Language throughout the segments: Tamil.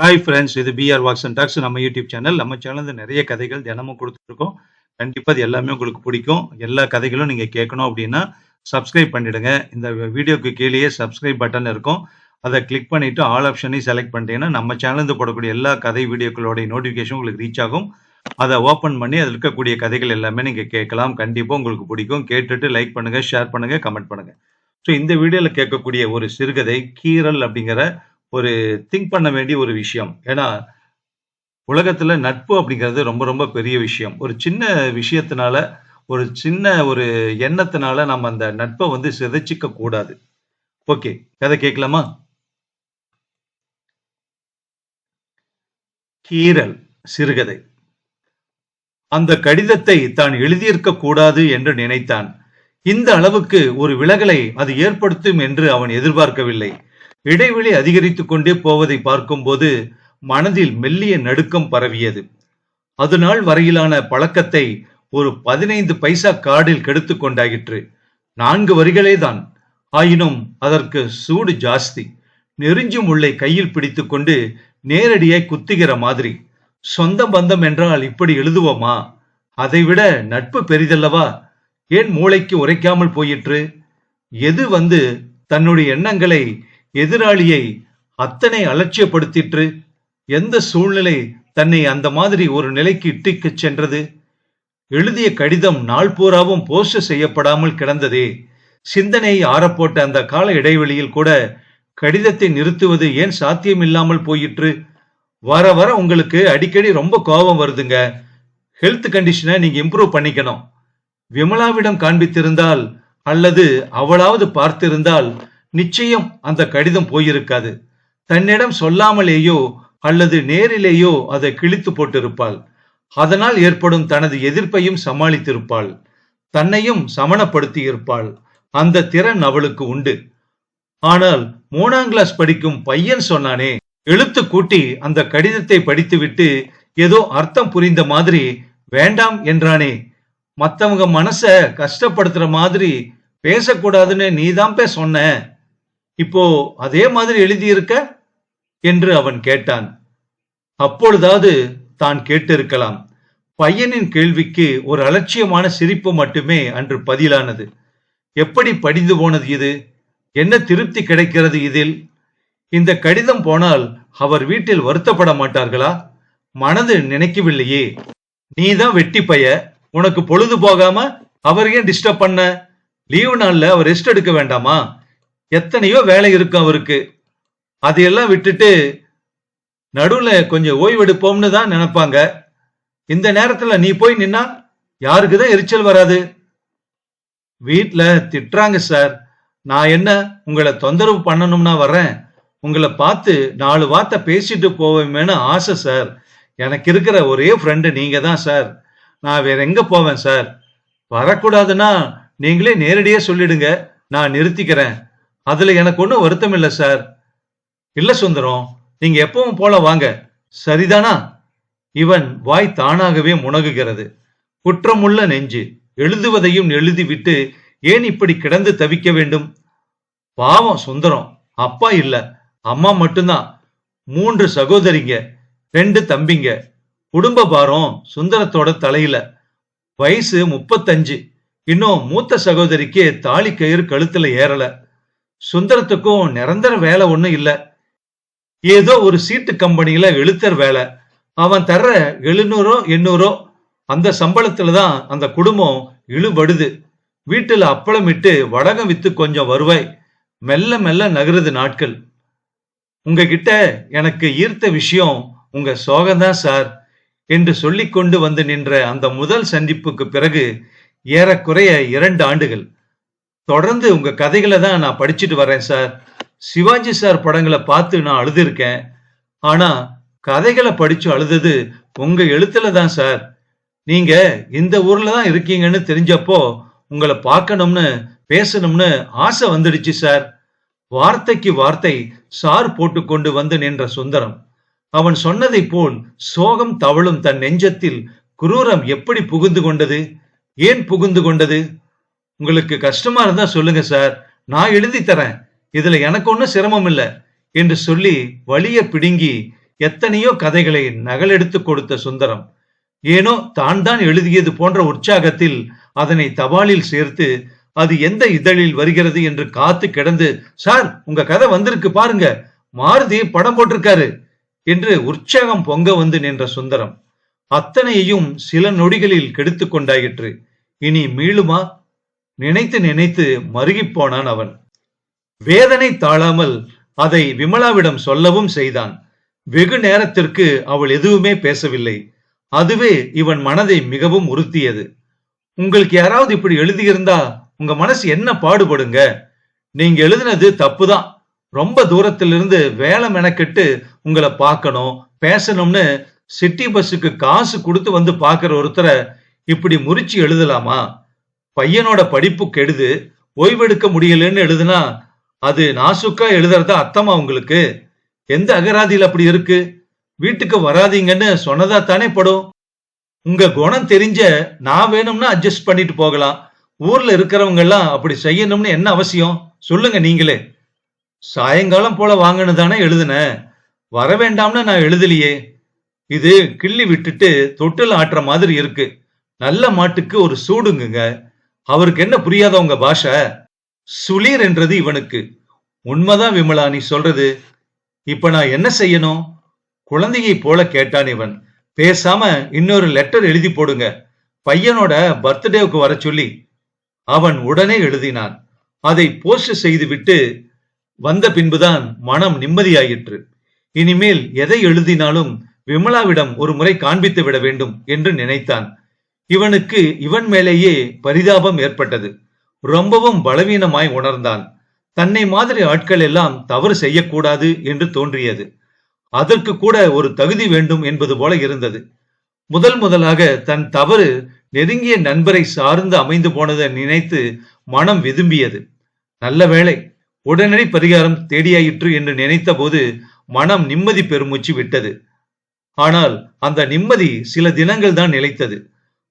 ஹாய் ஃப்ரெண்ட்ஸ் இது பிஆர் வாக்ஸ் அண்ட் டாக்ஸ் நம்ம யூடியூப் சேனல் நம்ம சேனலில் நிறைய கதைகள் தினமும் கொடுத்துருக்கோம். கண்டிப்பாக அது எல்லாமே உங்களுக்கு பிடிக்கும். எல்லா கதைகளும் நீங்கள் கேட்கணும் அப்படின்னா சப்ஸ்கிரைப் பண்ணிடுங்க. இந்த வீடியோக்கு கீழேயே சப்ஸ்கிரைப் பட்டன் இருக்கும். அதை கிளிக் பண்ணிட்டு ஆல் ஆப்ஷனையும் செலக்ட் பண்ணிட்டீங்கன்னா நம்ம சேனலில் போடக்கூடிய எல்லா கதை வீடியோக்களோடைய நோட்டிஃபிகேஷன் உங்களுக்கு ரீச் ஆகும். அதை ஓப்பன் பண்ணி அதில் இருக்கக்கூடிய கதைகள் எல்லாமே நீங்கள் கேட்கலாம். கண்டிப்பாக உங்களுக்கு பிடிக்கும். கேட்டுட்டு லைக் பண்ணுங்கள் ஷேர் பண்ணுங்கள் கமெண்ட் பண்ணுங்க. ஸோ இந்த வீடியோவில் கேட்கக்கூடிய ஒரு சிறுகதை கீரல் அப்படிங்கிற ஒரு திங்க் பண்ண வேண்டிய ஒரு விஷயம். ஏன்னா உலகத்துல நட்பு அப்படிங்கிறது ரொம்ப ரொம்ப பெரிய விஷயம். ஒரு சின்ன விஷயத்தினால ஒரு சின்ன ஒரு எண்ணத்தினால நம்ம அந்த நட்பை வந்து சிதைச்சிக்க கூடாது. ஓகே கதை கேட்கலாமா? கீரல் சிறுகதை. அந்த கடிதத்தை தான் எழுதியிருக்க கூடாது என்று நினைத்தான். இந்த அளவுக்கு ஒரு விலகலை அது ஏற்படுத்தும் என்று அவன் எதிர்பார்க்கவில்லை. இடைவெளி அதிகரித்துக் கொண்டே போவதை பார்க்கும்போது மனதில் மெல்லிய நடுக்கம் பரவியது. அது நாள் வரையிலான பழக்கத்தை ஒரு பதினைந்து பைசா கார்டில் கெடுத்து கொண்டாயிற்று. நான்கு வரிகளே தான் ஆயினும் அதற்கு சூடு ஜாஸ்தி. நெருஞ்சும் உள்ளை கையில் பிடித்துக்கொண்டு நேரடியாய் குத்துகிற மாதிரி. சொந்த பந்தம் என்றால் இப்படி எழுதுவோமா? அதைவிட நட்பு பெரிதல்லவா? ஏன் மூளைக்கு உரைக்காமல் போயிற்று? எது வந்து தன்னுடைய எண்ணங்களை எதிராளியை அத்தனை அலட்சியப்படுத்திற்று? எந்த சூழ்நிலை தன்னை அந்த மாதிரி ஒரு நிலைக்கு இட்டுக்கச் சென்றது? எழுதிய கடிதம் நாள் பூராவும் போஸ்ட் செய்யப்படாமல் கிடந்ததே. சிந்தனையை ஆறப்போட்ட அந்த கால இடைவெளியில் கூட கடிதத்தை நிறுத்துவது ஏன் சாத்தியமில்லாமல் போயிற்று? வர வர உங்களுக்கு அடிக்கடி ரொம்ப கோபம் வருதுங்க. ஹெல்த் கண்டிஷனை நீங்க இம்ப்ரூவ் பண்ணிக்கணும். விமலாவிடம் காண்பித்திருந்தால் அல்லது அவளாவது பார்த்திருந்தால் நிச்சயம் அந்த கடிதம் போயிருக்காது. தன்னிடம் சொல்லாமலேயோ அல்லது நேரிலேயோ அதை கிழித்து போட்டிருப்பாள். அதனால் ஏற்படும் தனது எதிர்ப்பையும் சமாளித்திருப்பாள். தன்னையும் சமணப்படுத்தி இருப்பாள் அந்த திறன் அவளுக்கு உண்டு. ஆனால் மூணாம் கிளாஸ் படிக்கும் பையன் சொன்னானே எழுத்து கூட்டி அந்த கடிதத்தை படித்துவிட்டு ஏதோ அர்த்தம் புரிந்த மாதிரி வேண்டாம் என்றானே. மத்தவங்க மனச கஷ்டப்படுத்துற மாதிரி பேசக்கூடாதுன்னு நீதான் பே சொன்ன. இப்போ அதே மாதிரி எழுதியிருக்க? என்று அவன் கேட்டான். அப்பொழுதாவது தான் கேட்டிருக்கலாம். பையனின் கேள்விக்கு ஒரு அலட்சியமான சிரிப்பு மட்டுமே அன்று பதிலானது. எப்படி படிந்து போனது இது? என்ன திருப்தி கிடைக்கிறது இதில்? இந்த கடிதம் போனால் அவர் வீட்டில் வருத்தப்பட மாட்டார்களா? மனது நினைக்கவில்லையே. நீதான் வெட்டி பைய. உனக்கு பொழுது போகாம? அவர் ஏன் டிஸ்டர்ப் பண்ண? லீவு நாள்ல அவர் ரெஸ்ட் எடுக்க வேண்டாமா? எத்தனையோ வேலை இருக்கும் அவருக்கு. அதையெல்லாம் விட்டுட்டு நடுவில் கொஞ்சம் ஓய்வெடுப்போம்னு தான் நினைப்பாங்க. இந்த நேரத்தில் நீ போய் நின்னா யாருக்குதான் எரிச்சல் வராது? வீட்டில் திட்டுறாங்க சார். நான் என்ன உங்களை தொந்தரவு பண்ணணும்னா வர்றேன். உங்களை பார்த்து நாலு வார்த்தை பேசிட்டு போவேமேனு ஆசை சார். எனக்கு இருக்கிற ஒரே ஃப்ரெண்டு நீங்க தான் சார். நான் வேற எங்க போவேன் சார்? வரக்கூடாதுன்னா நீங்களே நேரடியாக சொல்லிடுங்க. நான் நிறுத்திக்கிறேன். அதுல எனக்கு ஒன்றும் வருத்தம் இல்லை சார். இல்ல சுந்தரம் நீங்க எப்பவும் போல வாங்க. சரிதானா? இவன் வாய் தானாகவே முணகுகிறது குற்றமுள்ள நெஞ்சு எழுதுவதையும் எழுதிவிட்டு ஏன் இப்படி கிடந்து தவிக்க வேண்டும்? பாவம் சுந்தரம் அப்பா இல்ல அம்மா மட்டும்தான். மூன்று சகோதரிங்க ரெண்டு தம்பிங்க. குடும்ப பாரம் சுந்தரத்தோட தலையில. வயசு முப்பத்தஞ்சு. இன்னும் மூத்த சகோதரிக்கு தாலி கயிறு கழுத்துல ஏறல. சுந்தரத்துக்கும் நிரந்தர வேலை ஒண்ணும் இல்ல. ஏதோ ஒரு சீட்டு கம்பெனியில எழுத்தர் வேலை. அவன் தர்ற எழுநூறோ எண்ணூறோ அந்த சம்பளத்துல தான் அந்த குடும்பம் இழுபடுது. வீட்டுல அப்பளமிட்டு வடகம் வித்து கொஞ்சம் வருவாய். மெல்ல மெல்ல நகருது நாட்கள். உங்ககிட்ட எனக்கு ஈர்த்த விஷயம் உங்க சோகம்தான் சார் என்று சொல்லிக்கொண்டு வந்து நின்ற அந்த முதல் சந்திப்புக்கு பிறகு ஏறக்குறைய இரண்டு ஆண்டுகள். தொடர்ந்து உங்க கதைகளை தான் நான் படிச்சுட்டு வரேன் சார் சிவாஜி சார் படங்களை பார்த்து நான் அழுதுருக்கேன். ஆனா கதைகளை படிச்சு அழுதது உங்க எழுத்துல தான் சார் நீங்க இந்த ஊர்ல தான் இருக்கீங்கன்னு தெரிஞ்சப்போ உங்களை பார்க்கணும்னு பேசணும்னு ஆசை வந்துடுச்சு சார் வார்த்தைக்கு வார்த்தை சார் போட்டுக்கொண்டு வந்து நின்ற சுந்தரம். அவன் சொன்னதை போல் சோகம் தவழும் தன் நெஞ்சத்தில் குரூரம் எப்படி புகுந்து கொண்டது? ஏன் புகுந்து கொண்டது? உங்களுக்கு கஷ்டமா இருந்தா சொல்லுங்க சார். நான் எழுதி தரேன். இதுல எனக்கு ஒன்றும் சிரமம் இல்லை என்று சொல்லி வழிய பிடுங்கி எத்தனையோ கதைகளை நகலெடுத்து கொடுத்த சுந்தரம். ஏனோ தான் தான் எழுதியது போன்ற உற்சாகத்தில் அதனை தபாலில் சேர்த்து அது எந்த இதழில் வருகிறது என்று காத்து கிடந்து சார் உங்க கதை வந்திருக்கு பாருங்க. மாருதி படம் போட்டிருக்காரு என்று உற்சாகம் பொங்க வந்து நின்ற சுந்தரம். அத்தனையையும் சில நொடிகளில் கெடுத்து கொண்டாயிற்று. இனி மீளுமா? நினைத்து நினைத்து மருகிப் போனான் அவன். வேதனை தாழாமல் அதை விமலாவிடம் சொல்லவும் செய்தான். வெகு நேரத்திற்கு அவள் எதுவுமே பேசவில்லை. அதுவே இவன் மனதை மிகவும் உறுத்தியது. உங்களுக்கு யாராவது இப்படி எழுதியிருந்தா உங்க மனசு என்ன பாடுபடுங்க? நீங்க எழுதினது தப்புதான். ரொம்ப தூரத்திலிருந்து வேலை மெனக்கெட்டு உங்களை பார்க்கணும் பேசணும்னு சிட்டி பஸ்ஸுக்கு காசு கொடுத்து வந்து பார்க்குற ஒருத்தரை இப்படி முறிச்சு எழுதலாமா? பையனோட படிப்பு கெடுது ஓய்வெடுக்க முடியலன்னு எழுதுனா அது நாசுக்கா எழுதுறத அர்த்தமா உங்களுக்கு? எந்த அகராதியில் அப்படி இருக்கு? வீட்டுக்கு வராதீங்கன்னு சொன்னதா தானே படும்? உங்க குணம் தெரிஞ்ச நான் வேணும்னா அட்ஜஸ்ட் பண்ணிட்டு போகலாம். ஊர்ல இருக்கிறவங்க எல்லாம் அப்படி செய்யணும்னு என்ன அவசியம்? சொல்லுங்க நீங்களே. சாயங்காலம் போல வாங்கன்னு தானே எழுதுன. வர வேண்டாம்னு நான் எழுதலையே. இது கிள்ளி விட்டுட்டு தொட்டில் ஆட்டுற மாதிரி இருக்கு. நல்ல மாட்டுக்கு ஒரு சூடுங்குங்க. அவருக்கு என்ன புரியாத உங்க பாஷை? சுளீர் என்றது இவனுக்கு. உண்மைதான் விமலா நீ சொல்றது. இப்ப நான் என்ன செய்யணும்? குழந்தையை போல கேட்டான் இவன். பேசாம இன்னொரு லெட்டர் எழுதி போடுங்க. பையனோட பர்த்டேவுக்கு வர சொல்லி. அவன் உடனே எழுதினான். அதை போஸ்ட் செய்துவிட்டு வந்த பின்புதான் மனம் நிம்மதியாயிற்று. இனிமேல் எதை எழுதினாலும் விமலாவிடம் ஒரு முறை காண்பித்து விட வேண்டும் என்று நினைத்தான். இவனுக்கு இவன் மேலேயே பரிதாபம் ஏற்பட்டது. ரொம்பவும் பலவீனமாய் உணர்ந்தான். தன்னை மாதிரி ஆட்கள் எல்லாம் தவறு செய்யக்கூடாது என்று தோன்றியது. அதற்கு கூட ஒரு தகுதி வேண்டும் என்பது போல இருந்தது. முதல் முதலாக தன் தவறு நெருங்கிய நண்பரை சார்ந்து அமைந்து போனதை நினைத்து மனம் விதும்பியது. நல்ல வேளை உடனடி பரிகாரம் தேடியாயிற்று என்று நினைத்த போது மனம் நிம்மதி பெருமூச்சு விட்டது. ஆனால் அந்த நிம்மதி சில தினங்கள் தான் நிலைத்தது.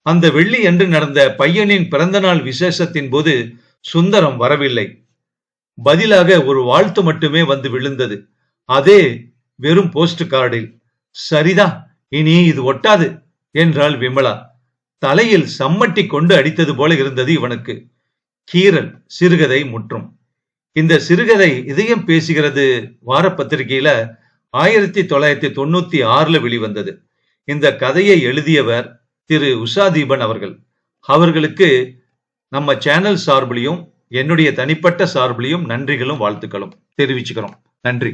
அந்த வெள்ளி என்று நடந்த பையனின் பிறந்தநாள் விசேஷத்தின் போது சுந்தரம் வரவில்லை. பதிலாக ஒரு வாழ்த்து மட்டுமே வந்து விழுந்தது. அதே வெறும் போஸ்ட் கார்டில் சரிதான் இனி இது ஒட்டாது என்றாள் விமலா. தலையில் சம்மட்டி கொண்டு அடித்தது போல இருந்தது இவனுக்கு. கீரல் சிறுகதை முற்றும். இந்த சிறுகதை இதயம் பேசுகிறது வார பத்திரிகையில ஆயிரத்தி தொள்ளாயிரத்தி தொண்ணூத்தி ஆறுல வெளிவந்தது. இந்த கதையை எழுதியவர் திரு உஷா தீபன் அவர்கள். அவர்களுக்கு நம்ம சேனல் சார்பிலையும் என்னுடைய தனிப்பட்ட சார்பிலையும் நன்றிகளும் வாழ்த்துக்களும் தெரிவிச்சுக்கிறோம். நன்றி.